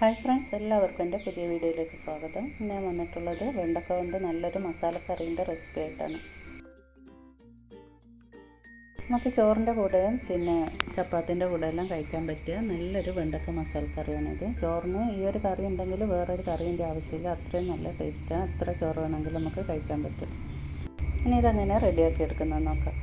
Hi friends എല്ലാവർക്കും എന്റെ പുതിയ വീഡിയോയിലേക്ക് സ്വാഗതം. ഞാൻ വന്നിട്ടുള്ളത് വെണ്ടക്ക കൊണ്ട് നല്ലൊരു മസാലക്കറീന്റെ റെസിപ്പി ആയിട്ടാണ്. നമുക്ക് ചോറിന്റെ കൂടെയും പിന്നെ ചപ്പാത്തിന്റെ കൂടെ എല്ലാം കഴിക്കാൻ പറ്റിയ നല്ലൊരു വെണ്ടക്ക മസാലക്കറിയാണിത് ചോറിന് ഈ ഒരു കറി ഉണ്ടെങ്കിൽ വേറൊരു കറിന്റെ ആവശ്യമില്ല. അത്രയും നല്ല ടേസ്റ്റാണ് അത്ര ചോറ് വേണമെങ്കിൽ നമുക്ക് കഴിക്കാൻ പറ്റും. ഇനി ഇതങ്ങനെ റെഡിയാക്കി എടുക്കുന്നത് നോക്കാം.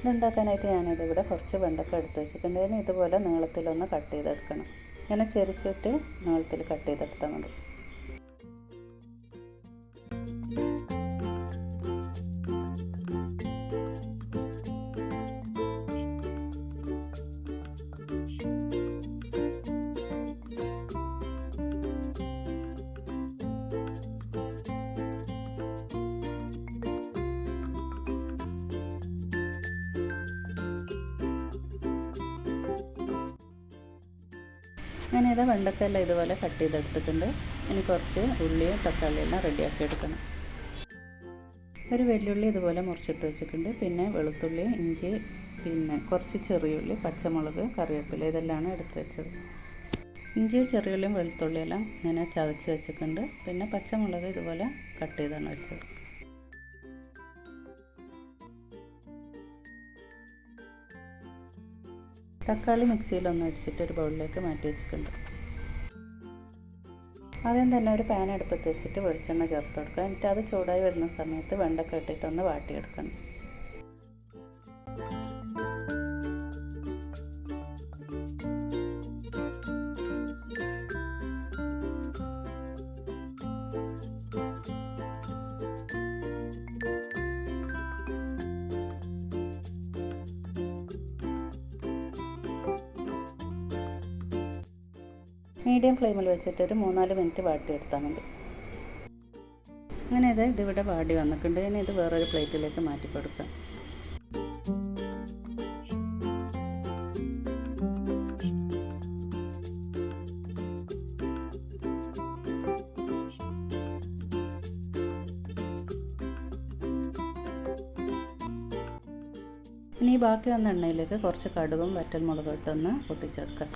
ഇതുണ്ടാക്കാനായിട്ട് ഞാനിതിവിടെ കുറച്ച് വെണ്ടക്ക എടുത്ത് വെച്ചിട്ടുണ്ട്. ഇനി ഇതുപോലെ നീളത്തിലൊന്ന് കട്ട് ചെയ്തെടുക്കണം. ഇങ്ങനെ ചെരിച്ചിട്ട് നീളത്തിൽ കട്ട് ചെയ്തെടുത്താൽ മതി. അങ്ങനെ ഇത് വെണ്ടക്കെല്ലാം ഇതുപോലെ കട്ട് ചെയ്തെടുത്തിട്ടുണ്ട്. ഇനി കുറച്ച് ഉള്ളിയും തക്കാളിയെല്ലാം റെഡിയാക്കി എടുക്കണം. ഒരു വെല്ലുള്ളി ഇതുപോലെ മുറിച്ചിട്ട് വെച്ചിട്ടുണ്ട്. പിന്നെ വെളുത്തുള്ളി ഇഞ്ചി പിന്നെ കുറച്ച് ചെറിയുള്ളി പച്ചമുളക് കറിവേപ്പില ഇതെല്ലാമാണ് എടുത്ത് വെച്ചത്. ഇഞ്ചി ചെറിയുള്ളിയും വെളുത്തുള്ളിയെല്ലാം ഇങ്ങനെ ചതച്ച് വെച്ചിട്ടുണ്ട്. പിന്നെ പച്ചമുളക് ഇതുപോലെ കട്ട് ചെയ്താണ് വെച്ചത്. തക്കാളി മിക്സിയിലൊന്ന് അടിച്ചിട്ട് ഒരു ബൗളിലേക്ക് മാറ്റി വെച്ചിട്ടുണ്ട്. ആദ്യം തന്നെ ഒരു പാൻ അടുപ്പത്ത് വെച്ചിട്ട് വെളിച്ചെണ്ണ ചേർത്ത് കൊടുക്കുക. എന്നിട്ട് അത് ചൂടായി വരുന്ന സമയത്ത് വെണ്ടക്ക ഇട്ടിട്ടൊന്ന് വാട്ടിയെടുക്കണം. മീഡിയം ഫ്ലെയിമിൽ വെച്ചിട്ട് ഒരു മൂന്നാൽ മിനിറ്റ് വാട്ടിയെടുത്താൽ മതി. അങ്ങനെ ഇത് ഇതിവിടെ വാടി വന്നിട്ടുണ്ട്. ഇനി ഇത് വേറൊരു പ്ലേറ്റിലേക്ക് മാറ്റി കൊടുക്കാം. ഇനി ബാക്കി വന്ന എണ്ണയിലേക്ക് കുറച്ച് കടുകും വറ്റൽമുളകും ഇട്ടൊന്ന് പൊട്ടിച്ചേർക്കാം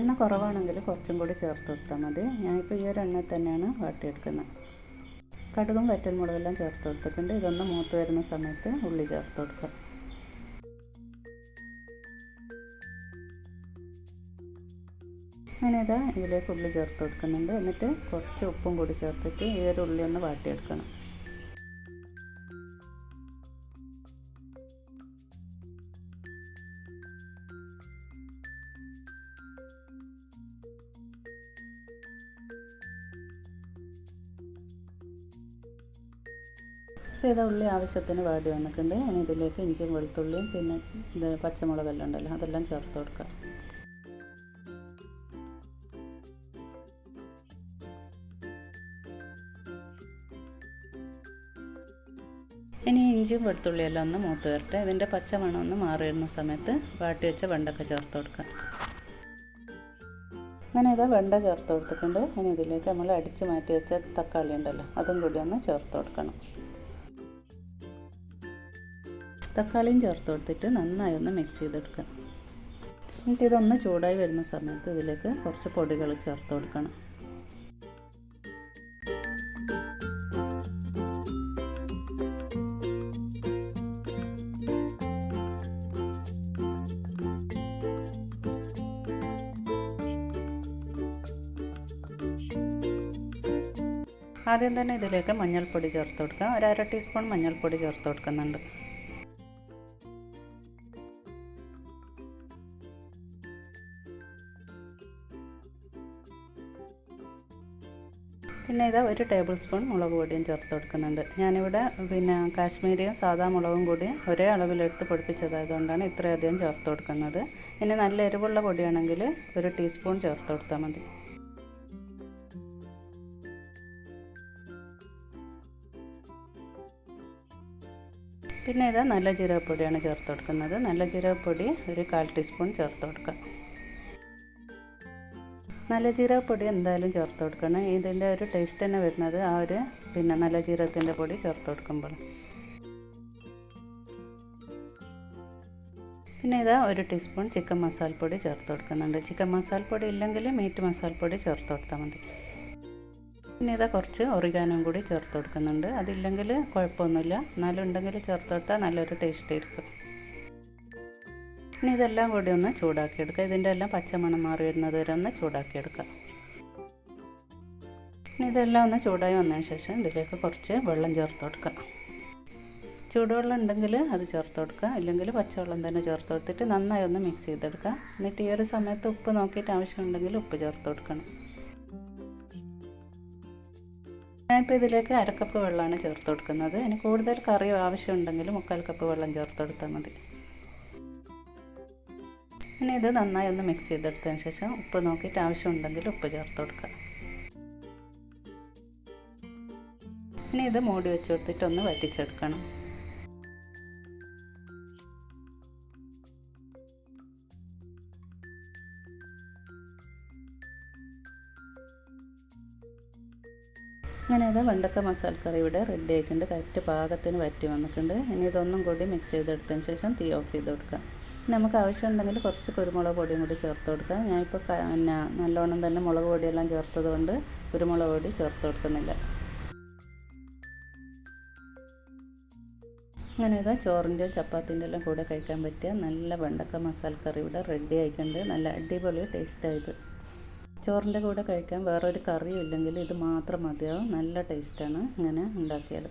എണ്ണ കുറവാണെങ്കിൽ കുറച്ചും കൂടി ചേർത്ത് കൊടുത്താൽ മതി. ഞാനിപ്പോൾ ഈ ഒരു എണ്ണ തന്നെയാണ് വാട്ടിയെടുക്കുന്നത്. കടുകും വറ്റൽമുളകെല്ലാം ചേർത്ത് കൊടുത്തിട്ടുണ്ട്. ഇതൊന്ന് മൂത്ത് വരുന്ന സമയത്ത് ഉള്ളി ചേർത്ത് കൊടുക്കുക. അങ്ങനെ ഇതാ ഇതിലേക്ക് ഉള്ളി ചേർത്ത് കൊടുക്കുന്നുണ്ട്. എന്നിട്ട് കുറച്ച് ഉപ്പും കൂടി ചേർത്തിട്ട് ഈ ഒരു ഉള്ളി ഒന്ന് വാട്ടിയെടുക്കണം. ഇത് ഉള്ളി ആവശ്യത്തിന് വാടി വന്നിട്ടുണ്ട്. ഇനി ഇതിലേക്ക് ഇഞ്ചിയും വെളുത്തുള്ളിയും പിന്നെ ഇത് പച്ചമുളകെല്ലാം ഉണ്ടല്ലോ അതെല്ലാം ചേർത്ത് കൊടുക്കുക ഇനി ഇഞ്ചിയും വെളുത്തുള്ളിയെല്ലാം ഒന്ന് മൂത്ത് വരട്ടെ. ഇതിന്റെ പച്ചമണം ഒന്ന് മാറി വരുന്ന സമയത്ത് വാട്ടി വെച്ച വെണ്ടക്ക ചേർത്ത് കൊടുക്കുക അങ്ങനെ ഇതാ വെണ്ട ചേർത്ത് കൊടുത്തിട്ടുണ്ട്. ഇനി ഇതിലേക്ക് നമ്മൾ അടിച്ച് മാറ്റി വെച്ച തക്കാളി ഉണ്ടല്ലോ അതും കൂടി ഒന്ന് ചേർത്ത് കൊടുക്കണം. തക്കാളിയും ചേർത്ത് കൊടുത്തിട്ട് നന്നായി ഒന്ന് മിക്സ് ചെയ്തെടുക്കുക. എന്നിട്ട് ഇതൊന്ന് ചൂടായി വരുന്ന സമയത്ത് ഇതിലേക്ക് കുറച്ച് പൊടികൾ ചേർത്ത് കൊടുക്കണം. ആദ്യം തന്നെ ഇതിലേക്ക് മഞ്ഞൾപ്പൊടി ചേർത്ത് കൊടുക്കുക. ഒരു അര ടീസ്പൂൺ മഞ്ഞൾപ്പൊടി ചേർത്ത് കൊടുക്കുന്നുണ്ട്. പിന്നെ ഇത് ഒരു ടേബിൾ സ്പൂൺ മുളക് പൊടിയും ചേർത്ത് കൊടുക്കുന്നുണ്ട്. ഞാനിവിടെ പിന്നെ കാശ്മീരിയും സാധാ മുളകും കൂടി ഒരേ അളവിലെടുത്ത് പൊടിപ്പിച്ചതായതുകൊണ്ടാണ് ഇത്രയധികം ചേർത്ത് കൊടുക്കുന്നത്. ഇനി നല്ല എരിവുള്ള പൊടിയാണെങ്കിൽ ഒരു ടീസ്പൂൺ ചേർത്ത് കൊടുത്താൽ മതി. പിന്നെ ഇത് നല്ല ജീരകപ്പൊടിയാണ് ചേർത്ത് കൊടുക്കുന്നത്. നല്ല ജീരകപ്പൊടി ഒരു കാൽ ടീസ്പൂൺ ചേർത്ത് കൊടുക്കുക. നല്ല ജീരകപ്പൊടി എന്തായാലും ചേർത്ത് കൊടുക്കണം. ഇതിന്റെ ഒരു ടേസ്റ്റ് തന്നെ വരുന്നത് ആ ഒരു പിന്നെ നല്ല ജീരകത്തിന്റെ പൊടി ചേർത്ത് കൊടുക്കുമ്പോൾ. പിന്നെ ഇതാ ഒരു ടീസ്പൂൺ ചിക്കൻ മസാലപ്പൊടി ചേർത്ത് കൊടുക്കുന്നുണ്ട്. ചിക്കൻ മസാലപ്പൊടി ഇല്ലെങ്കിൽ മീറ്റ് മസാലപ്പൊടി ചേർത്ത് കൊടുത്താൽ മതി. പിന്നെ ഇതാ കുറച്ച് ഒറിഗാനും കൂടി ചേർത്ത് കൊടുക്കുന്നുണ്ട്. അതില്ലെങ്കിൽ കുഴപ്പമൊന്നുമില്ല. എന്നാലും ഉണ്ടെങ്കിൽ ചേർത്ത് കൊടുത്താൽ നല്ലൊരു ടേസ്റ്റ് ആയിരിക്കും. ഇനി ഇതെല്ലാം കൂടി ഒന്ന് ചൂടാക്കിയെടുക്കുക. ഇതിന്റെ എല്ലാം പച്ചമണം മാറി വരുന്നത് വരെ ഒന്ന് ചൂടാക്കിയെടുക്കുക. ഇനി ഇതെല്ലാം ഒന്ന് ചൂടായി വന്നതിന് ശേഷം ഇതിലേക്ക് കുറച്ച് വെള്ളം ചേർത്ത് കൊടുക്കുക. ചൂടുവെള്ളം ഉണ്ടെങ്കിൽ അത് ചേർത്ത് കൊടുക്കുക. ഇല്ലെങ്കിൽ പച്ചവെള്ളം തന്നെ ചേർത്ത് കൊടുത്തിട്ട് നന്നായി ഒന്ന് മിക്സ് ചെയ്തെടുക്കുക. എന്നിട്ട് ഈ ഒരു സമയത്ത് ഉപ്പ് നോക്കിയിട്ട് ആവശ്യമുണ്ടെങ്കിൽ ഉപ്പ് ചേർത്ത് കൊടുക്കണം. ഞാനിപ്പോൾ ഇതിലേക്ക് അരക്കപ്പ് വെള്ളമാണ് ചേർത്ത് കൊടുക്കുന്നത്. ഇനി കൂടുതൽ കറി ആവശ്യമുണ്ടെങ്കിൽ മുക്കാൽ കപ്പ് വെള്ളം ചേർത്ത് കൊടുത്താൽ മതി. ഇനി ഇത് നന്നായി ഒന്ന് മിക്സ് ചെയ്തെടുത്തതിന് ശേഷം ഉപ്പ് നോക്കിയിട്ട് ആവശ്യമുണ്ടെങ്കിൽ ഉപ്പ് ചേർത്ത് കൊടുക്കുക. ഇനി ഇത് മൂടി വെച്ച് കൊടുത്തിട്ട് ഒന്ന് വറ്റിച്ചെടുക്കണം. അങ്ങനെ അത് വെണ്ടക്ക മസാലക്കറി ഇവിടെ റെഡി ആയിട്ടുണ്ട്. കറക്റ്റ് പാകത്തിന് വറ്റി വന്നിട്ടുണ്ട്. ഇനി ഇതൊന്നും കൂടി മിക്സ് ചെയ്തെടുത്തതിന് ശേഷം തീ ഓഫ് ചെയ്ത് കൊടുക്കുക. നമുക്ക് ആവശ്യമുണ്ടെങ്കിൽ കുറച്ച് കുരുമുളക് പൊടിയും കൂടി ചേർത്ത് കൊടുക്കാം. ഞാനിപ്പോൾ പിന്നെ നല്ലോണം തന്നെ മുളക് പൊടിയെല്ലാം ചേർത്തത് കൊണ്ട് കുരുമുളക് പൊടി ചേർത്ത് കൊടുക്കുന്നില്ല. അങ്ങനെ ഇതാ ചോറിന്റെ ചപ്പാത്തിന്റെ എല്ലാം കൂടെ കഴിക്കാൻ പറ്റിയ നല്ല വെണ്ടക്ക മസാല കറി ഇവിടെ റെഡി ആയിട്ടുണ്ട്. നല്ല അടിപൊളി ടേസ്റ്റായത് ചോറിന്റെ കൂടെ കഴിക്കാൻ വേറൊരു കറിയും ഇല്ലെങ്കിൽ ഇത് മാത്രം മതിയാവും. നല്ല ടേസ്റ്റാണ് ഇങ്ങനെ ഉണ്ടാക്കിയത്